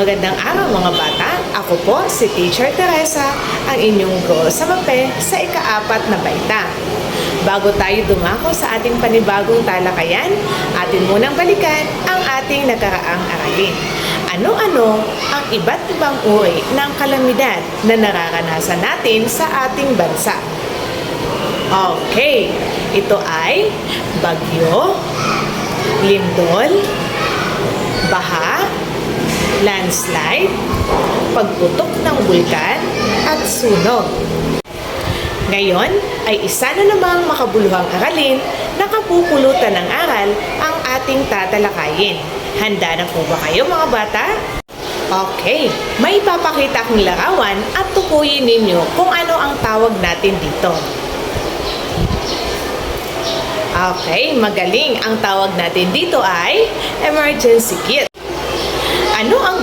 Magandang araw mga bata. Ako po si Teacher Teresa, ang inyong guro sa MAPE sa ikaapat na baita. Bago tayo dumako sa ating panibagong talakayan, atin munang balikan ang ating nakaraang aralin. Ano-ano ang iba't ibang uri ng kalamidad na nararanasan natin sa ating bansa? Okay, ito ay bagyo, lindol, baha, landslide, pagputok ng bulkan, at sunog. Ngayon ay isa na namang makabuluhang aralin na kapupulutan ng aral ang ating tatalakayin. Handa na po ba kayo mga bata? Okay, may ipapakita akong larawan at tukuyin ninyo kung ano ang tawag natin dito. Okay, magaling. Ang tawag natin dito ay emergency kit.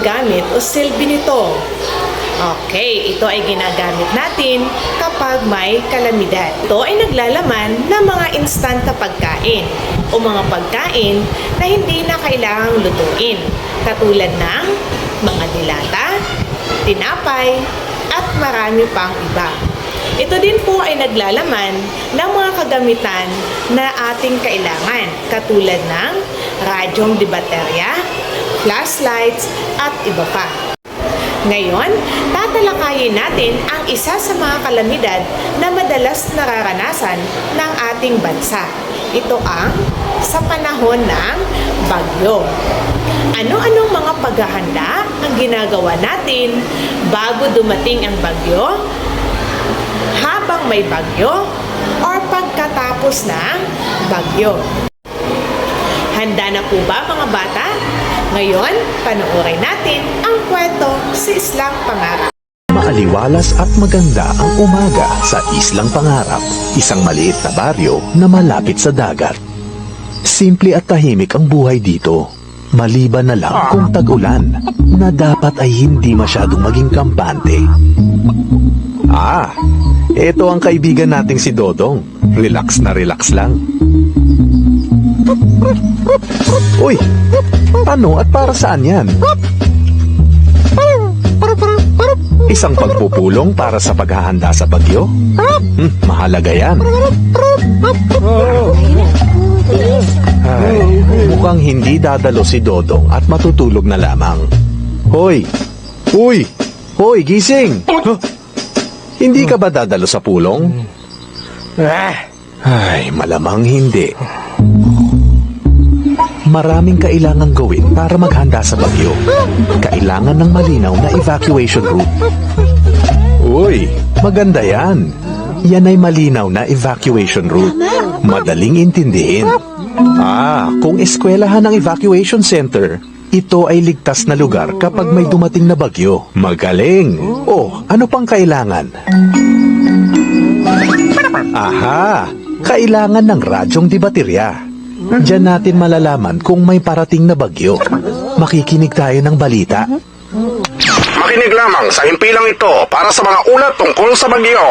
Gamit o silbi nito? Okay, ito ay ginagamit natin kapag may kalamidad. Ito ay naglalaman ng mga instant na pagkain o mga pagkain na hindi na kailangang lutuin. Katulad ng mga dilata, tinapay, at marami pang iba. Ito din po ay naglalaman ng mga kagamitan na ating kailangan katulad ng radyong di baterya, flashlights at iba pa. Ngayon, tatalakayin natin ang isa sa mga kalamidad na madalas nararanasan ng ating bansa. Ito ang sa panahon ng bagyo. Ano-anong mga paghahanda ang ginagawa natin bago dumating ang bagyo habang may bagyo or pagkatapos ng bagyo. Handa na po ba mga bata? Ngayon, panoorin natin ang kwento sa Islang Pangarap. Maaliwalas at maganda ang umaga sa Islang Pangarap, isang maliit na baryo na malapit sa dagat. Simple at tahimik ang buhay dito. Maliban na lang kung tag-ulan na dapat ay hindi masyadong maging kampante. Ah, ito ang kaibigan nating si Dodong. Relax na relax lang. Uy, ano at para saan yan? Isang pagpupulong para sa paghahanda sa bagyo? Hmm, mahalaga yan. Ay, mukhang hindi dadalo si Dodong at matutulog na lamang. Hoy! Uy! Hoy, gising! Huh? Hindi ka ba dadalo sa pulong? Ay, malamang hindi. Maraming kailangan gawin para maghanda sa bagyo. Kailangan ng malinaw na evacuation route. Uy, maganda yan. Yan ay malinaw na evacuation route. Madaling intindihin. Ah, kung eskwelahan ng evacuation center, ito ay ligtas na lugar kapag may dumating na bagyo. Magaling. Oh, ano pang kailangan? Aha, kailangan ng radyong di baterya. Diyan natin malalaman kung may parating na bagyo. Makikinig tayo ng balita. Makinig lamang sa himpilang ito para sa mga ulat tungkol sa bagyo.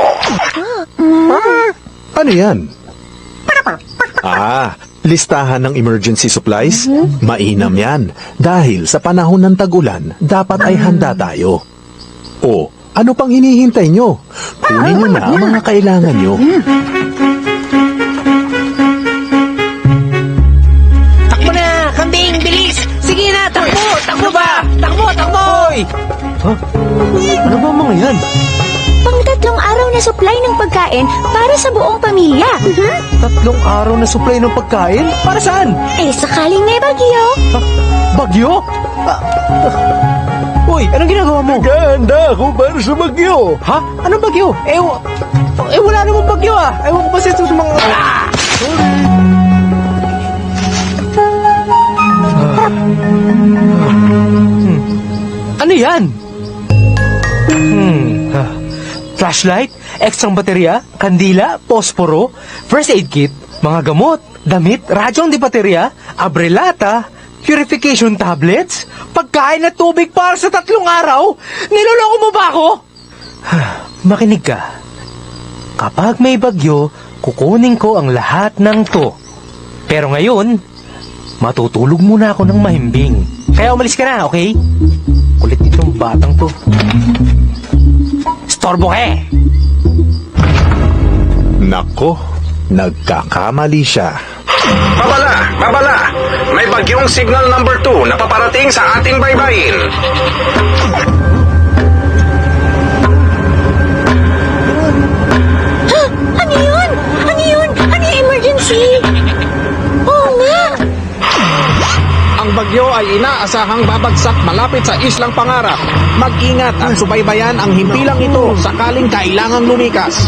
Ano yan? Ah, listahan ng emergency supplies? Mainam yan. Dahil sa panahon ng tag-ulan, dapat ay handa tayo. O, ano pang hinihintay nyo? Kunin nyo na ang mga kailangan nyo. Takbo! Hoy! Ano ba mga yan? Pang tatlong araw na supply ng pagkain para sa buong pamilya. Tatlong araw na supply ng pagkain? Para saan? Eh, sakaling may bagyo. Bagyo? Ah, ah. Uy, anong ginagawa mo? Ganda ako para sa bagyo. Ha? Anong bagyo? Eh, wa- eh wala namang bagyo ah. Ewan ko ba sa mga... Ah! Hmm. Ano yan? Hmm. Flashlight, ekstrang baterya, kandila, posporo, first aid kit, mga gamot, damit, radyong di baterya, abrelata, purification tablets, pagkain at tubig para sa tatlong araw? Niloloko mo ba ako? Makinig ka. Kapag may bagyo, kukunin ko ang lahat ng to. Pero ngayon, matutulog muna ako ng mahimbing. Kaya umalis ka na, okay? Kulit itong batang to. Storbo ka eh! Nako, nagkakamali siya. Babala! Babala! May bagyong signal number 2 na paparating sa ating baybayin. Ano yun? Ano yun? Ano yung emergency? Bagyo ay inaasahang babagsak malapit sa Islang Pangarap. Mag-ingat at subaybayan ang himpilang ito sakaling kailangang lumikas.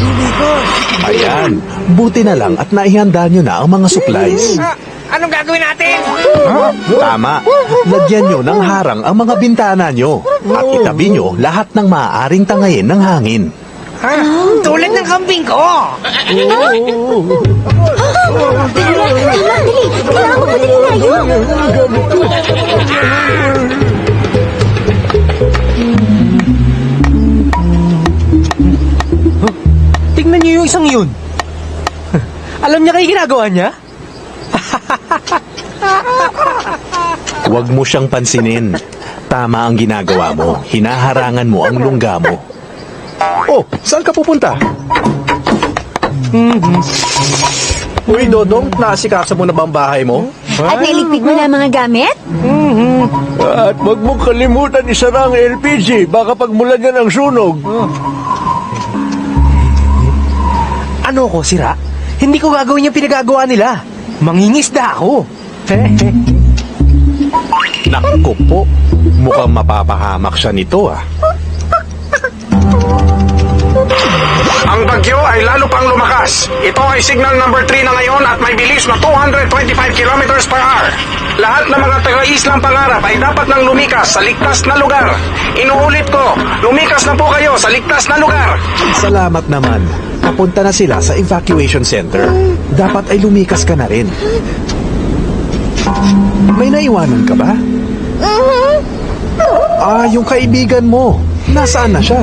Ayan, buti na lang at naihanda nyo na ang mga supplies. Anong gagawin natin? Tama, lagyan nyo ng harang ang mga bintana nyo at itabi nyo lahat ng maaaring tangayin ng hangin. Ha? Tulad ng kambing ko. Tingnan niyo yung isang yun. Alam niya kayo ginagawa niya? Huwag mo siyang pansinin. Tama ang ginagawa mo. Hinaharangan mo ang lungga mo. Oh, saan ka pupunta? Uy, Dodong, nasikasa mo na ba ang bahay mo? At nailigpit mo na ang mga gamit? At wag mong kalimutan isara ang LPG. Baka pagmulan yan ang sunog. Ano ko, sira? Hindi ko gagawin yung pinagagawa nila. Mangingisda ako. Naku po, mukhang mapapahamak siya nito ah. Ang bagyo ay lalo pang lumakas. Ito ay signal number 3 na ngayon at may bilis na 225 kilometers per hour. Lahat ng mga taga-islang pangarap ay dapat nang lumikas sa ligtas na lugar. Inuulit ko, lumikas na po kayo sa ligtas na lugar. Salamat naman. Papunta na sila sa evacuation center. Dapat ay lumikas ka na rin. May naiwanan ka ba? Ah, yung kaibigan mo. Nasaan na siya?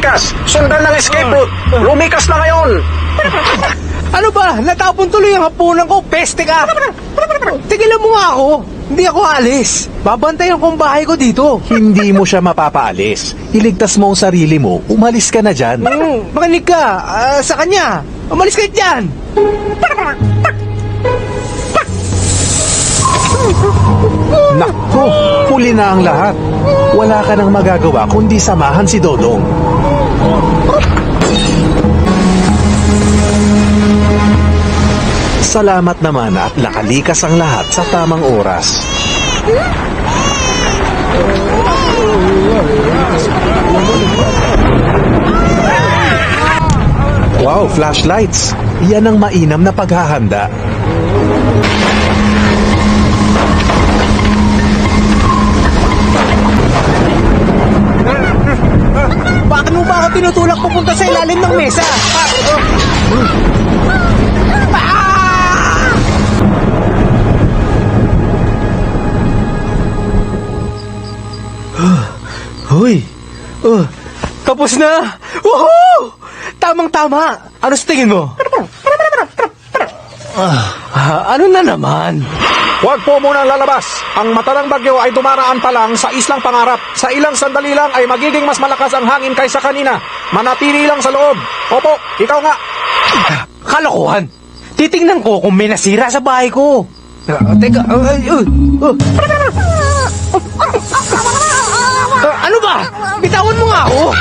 Lumikas. Sundan ng escape route. Lumikas na ngayon. Ano ba? Natapon tuloy ang hapunan ko. Peste ka! Tigilan mo nga ako. Hindi ako alis. Babantayan ko ang bahay ko dito. Hindi mo siya mapapaalis. Iligtas mo ang sarili mo. Umalis ka na dyan. Hmm, makinig ka ah, sa kanya. Umalis ka dyan. Nako, huli na ang lahat. Wala ka nang magagawa kundi samahan si Dodong. Salamat naman at nakalikas ang lahat sa tamang oras. Wow, flashlights. Yan ang mainam na paghahanda. Paano ba ako tinutulak pupunta sa ilalim ng mesa? Hoy! Oh, tapos na! Woohoo! Tamang-tama! Ano sa tingin mo? Ah, ano na naman? Huwag po munang lalabas. Ang mata ng bagyo ay dumaraan pa lang sa Islang Pangarap. Sa ilang sandali lang ay magiging mas malakas ang hangin kaysa kanina. Manatili lang sa loob. Opo, ikaw nga. Kalokohan! Titingnan ko kung may nasira sa bahay ko. Ah, teka, ay, uh, uh. Ah, ano ba? Bitawan mo nga ako!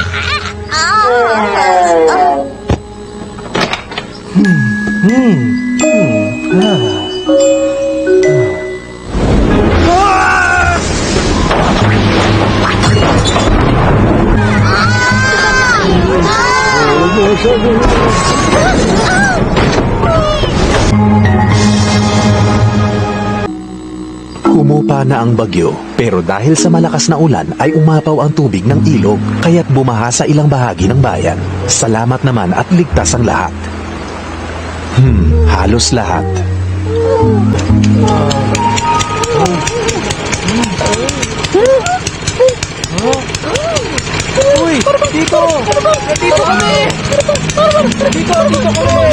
Humupa na ang bagyo, pero dahil sa malakas na ulan ay umapaw ang tubig ng ilog, kaya't bumaha sa ilang bahagi ng bayan. Salamat naman at ligtas ang lahat. Hmm, halos lahat. Uy, dito! Dito kami! Dito, dito kami!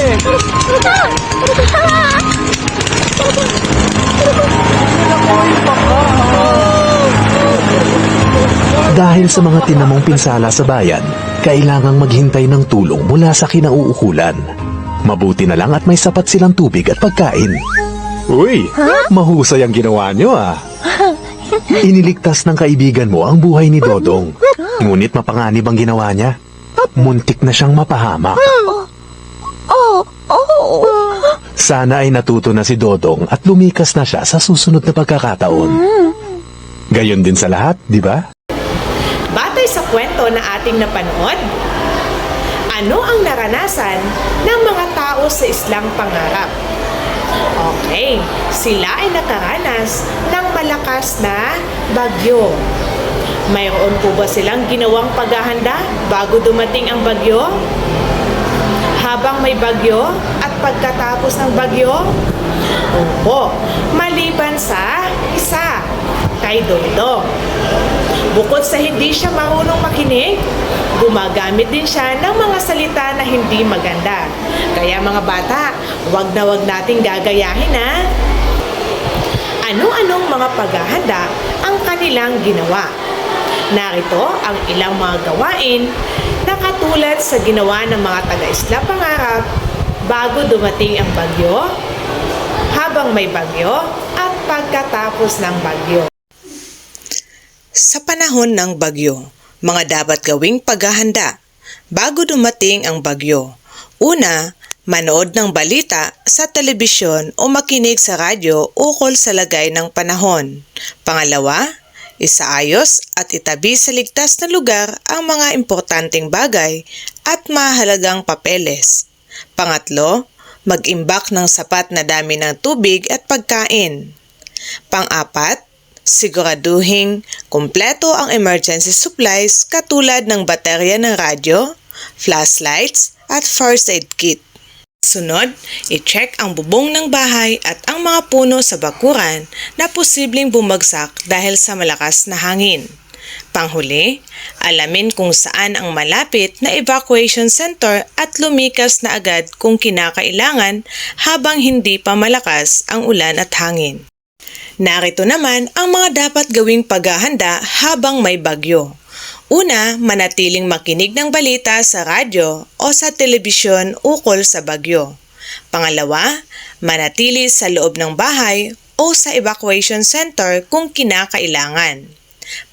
Dahil sa mga tinamong pinsala sa bayan, kailangang maghintay ng tulong mula sa kinauukulan. Mabuti na lang at may sapat silang tubig at pagkain. Uy, mahusay ang ginawa nyo ah. Iniligtas ng kaibigan mo ang buhay ni Dodong. Ngunit mapanganib ang ginawa niya. Muntik na siyang mapahamak. Oh, oh. Sana ay natuto na si Dodong at lumikas na siya sa susunod na pagkakataon. Gayon din sa lahat, di ba? Batay sa kwento na ating napanood, ano ang naranasan ng mga tao sa islang pangarap? Okay, sila ay nakaranas ng malakas na bagyo. Mayroon po ba silang ginawang paghahanda bago dumating ang bagyo? Habang may bagyo at pagkatapos ng bagyo? Opo, maliban sa isa, kay Dodong. Bukod sa hindi siya marunong makinig, gumagamit din siya ng mga salita na hindi maganda. Kaya mga bata, wag na wag nating gagayahin ha. Ano-anong mga paghahanda ang kanilang ginawa? Narito ang ilang mga gawain na katulad sa ginawa ng mga taga-isla pangarap bago dumating ang bagyo, habang may bagyo, at pagkatapos ng bagyo. Sa panahon ng bagyo, mga dapat gawing paghahanda bago dumating ang bagyo. Una, manood ng balita sa telebisyon o makinig sa radyo ukol sa lagay ng panahon. Pangalawa, isaayos at itabi sa ligtas na lugar ang mga importanteng bagay at mahalagang papeles. Pangatlo, mag-imbak ng sapat na dami ng tubig at pagkain. Pang-apat, siguraduhing kumpleto ang emergency supplies katulad ng baterya ng radyo, flashlights, at first aid kit. Sunod, i-check ang bubong ng bahay at ang mga puno sa bakuran na posibleng bumagsak dahil sa malakas na hangin. Panghuli, alamin kung saan ang malapit na evacuation center at lumikas na agad kung kinakailangan habang hindi pa malakas ang ulan at hangin. Narito naman ang mga dapat gawing paghahanda habang may bagyo. Una, manatiling makinig ng balita sa radyo o sa telebisyon ukol sa bagyo. Pangalawa, manatili sa loob ng bahay o sa evacuation center kung kinakailangan.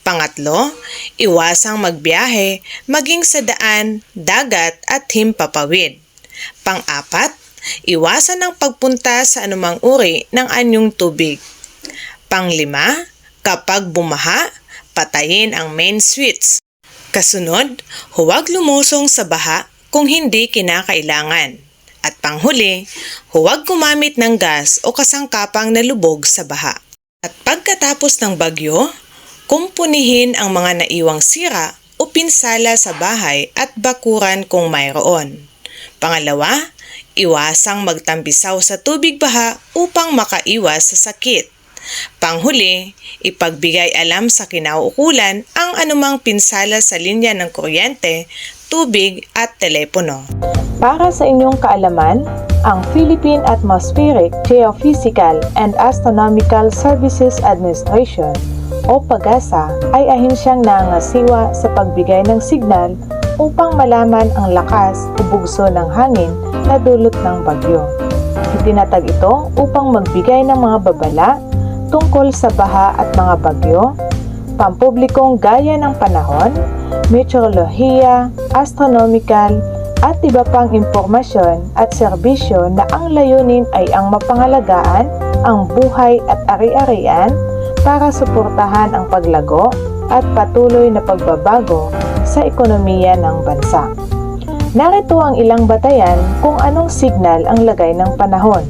Pangatlo, iwasang magbiyahe maging sa daan, dagat at himpapawid. Pang-apat, iwasan ang pagpunta sa anumang uri ng anyong tubig. Panglima, kapag bumaha, patayin ang main switch. Kasunod, huwag lumusong sa baha kung hindi kinakailangan. At panghuli, huwag gumamit ng gas o kasangkapang nalubog sa baha. At pagkatapos ng bagyo, kumpunihin ang mga naiwang sira o pinsala sa bahay at bakuran kung mayroon. Pangalawa, iwasang magtambisaw sa tubig baha upang makaiwas sa sakit. Panghuli, ipagbigay alam sa kinauukulan ang anumang pinsala sa linya ng kuryente, tubig at telepono. Para sa inyong kaalaman, ang Philippine Atmospheric, Geophysical and Astronomical Services Administration o PAGASA ay ahensyang nangasiwa sa pagbigay ng signal upang malaman ang lakas o bugso ng hangin na dulot ng bagyo. Itinatag ito upang magbigay ng mga babala tungkol sa baha at mga bagyo, pampublikong gaya ng panahon, meteorolohiya, astronomical, at iba pang impormasyon at serbisyo na ang layunin ay ang mapangalagaan ang buhay at ari-arian para suportahan ang paglago at patuloy na pagbabago sa ekonomiya ng bansa. Narito ang ilang batayan kung anong signal ang lagay ng panahon.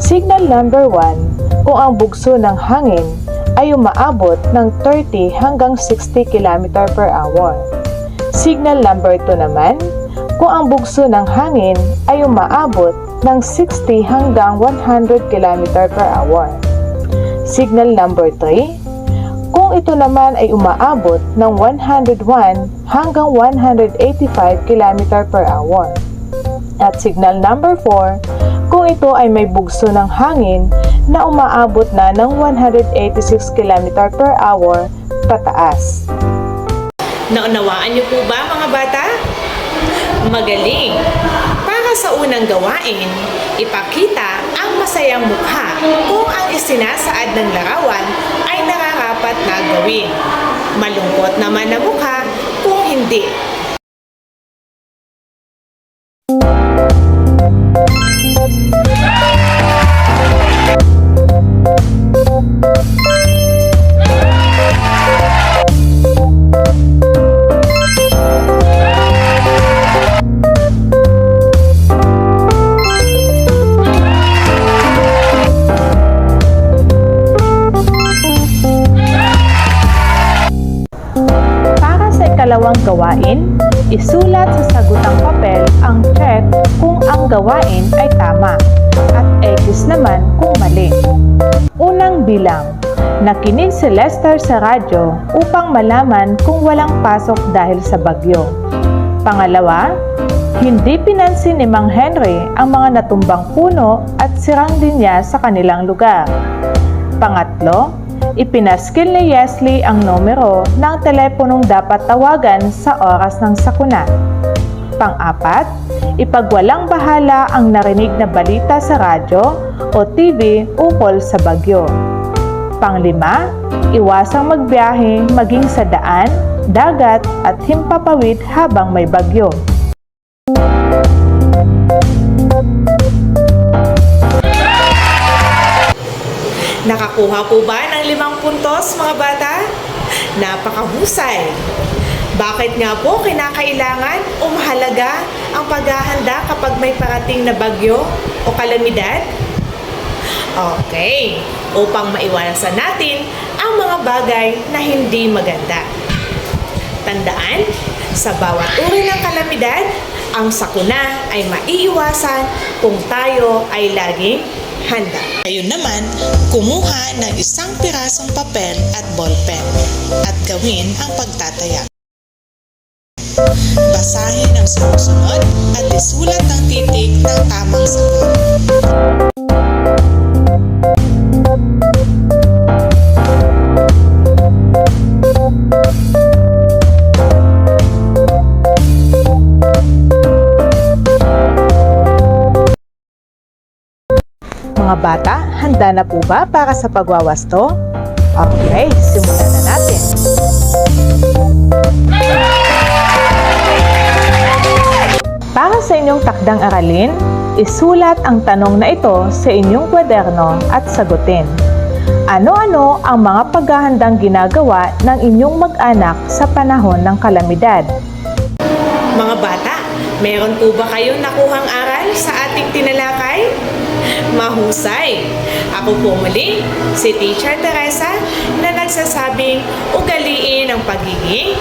Signal number 1 kung ang bugso ng hangin ay umaabot ng 30 hanggang 60 km per hour. Signal number 2 naman kung ang bugso ng hangin ay umaabot ng 60 hanggang 100 km per hour. Signal number 3, kung ito naman ay umaabot ng 101 hanggang 185 km per hour. At signal number 4, kung ito ay may bugso ng hangin na umaabot na ng 186 km per hour pataas. Naunawaan niyo po ba mga bata? Magaling! Para sa unang gawain, ipakita ang masayang mukha kung ang isinasaad ng larawan ay nararapat na gawin. Malungkot naman na mukha kung hindi. Gawain, isulat sa sagutang papel ang check kung ang gawain ay tama at X naman kung mali. Unang bilang, nakinig si Lester sa radyo upang malaman kung walang pasok dahil sa bagyo. Pangalawa, hindi pinansin ni Mang Henry ang mga natumbang puno at sirang linya sa kanilang lugar. Pangatlo, ipinaskil ni Yesley ang numero ng teleponong dapat tawagan sa oras ng sakuna. Pang-apat, ipagwalang bahala ang narinig na balita sa radyo o TV ukol sa bagyo. Panglima, iwasang magbiyahe maging sa daan, dagat at himpapawid habang may bagyo. Nakakuha po ba ng limang puntos mga bata? Napakahusay! Bakit nga po kinakailangan o mahalaga ang paghahanda kapag may parating na bagyo o kalamidad? Okay, upang maiwasan natin ang mga bagay na hindi maganda. Tandaan, sa bawat uri ng kalamidad, ang sakuna ay maiiwasan kung tayo ay laging handa. Kayo naman, kumuha ng isang pirasong papel at ballpen at gawin ang pagtataya. Basahin ang sumusunod at isulat ang titik ng tamang sagot. Mga bata, handa na po ba para sa pagwawasto? Okay, simulan na natin. Para sa inyong takdang aralin, isulat ang tanong na ito sa inyong kwaderno at sagutin. Ano-ano ang mga paghahandang ginagawa ng inyong mag-anak sa panahon ng kalamidad? Mga bata, meron po ba kayong nakuhang aral sa ating tinalakay? Mahusay! Ako po muli, si Teacher Teresa na nagsasabing ugaliin ang pagiging!